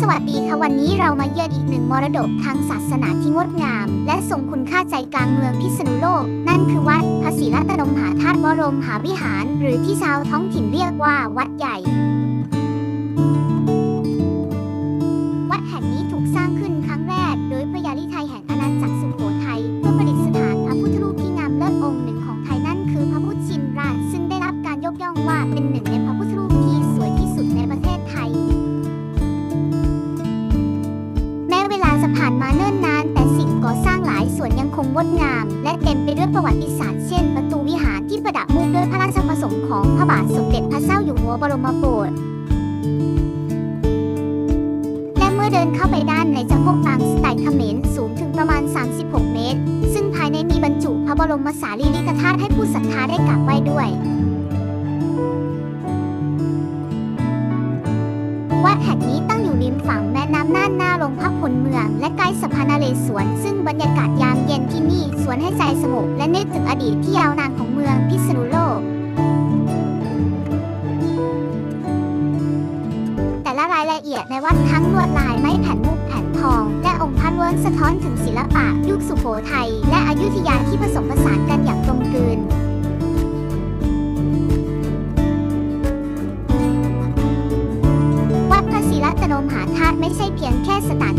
สวัสดีค่ะวันนี้เรามาเยือนอีกหนึ่งมรดกทางศาสนาที่งดงาม และทรงคุณค่าใจกลางเมืองพิษณุโลก นั่นคือวัดพระศรีรัตนมหาธาตุวรมหาวิหาร หรือที่ชาวท้องถิ่นเรียกว่าวัดใหญ่ วัดแห่งนี้ถูกสร้างขึ้นครั้งแรก โดยพระยาลิไทยแห่งอาณาจักรสุโขทัยเพื่อประดิษฐานพระพุทธรูปที่งามเลิศองค์หนึ่งของไทยนั่นคือพระพุทธชินราชซึ่งได้รับการยกย่องว่าเป็นหนึ่งในพระพุทธ จะผ่านมาเนิ่นนาน แต่สิ่งก่อสร้างหลายส่วนยังคงงดงาม และเต็มไปด้วยประวัติศาสตร์เช่น ประตูวิหารที่ประดับมุกด้วยพระราชประสงค์ของพระบาทสมเด็จพระเจ้าอยู่หัวบรมโกศและเมื่อเดินเข้าไปด้านในจะพบปางสไตล์เขมรสูงถึงประมาณ 36 เมตร ซึ่งภายในมีบรรจุพระบรมสารีริกธาตุให้ผู้ศรัทธาได้กราบไหว้ด้วยวัดแห่งนี้ตั้งอยู่ริมฝั่งแม่น้ำน่านหน้าโรงพัก มือง และใกล้สะพานนเลสวนซึ่งบรรยากาศยามเย็นที่นี่สวนให้ใจสงบและนึกถึงอดีตที่ยาวนานของเมืองพิษณุโลก แต่ละรายละเอียดในวัดทั้งลวดลายไม้แผ่นมุกแผ่นทอง และองค์พระล้วนสะท้อนถึงศิลปะยุคสุโขทัยและอยุธยาที่ผสมผสานกันอย่างกลมกลืนตโนมหาธาตุไม่ใช่เพียงแค่สถาน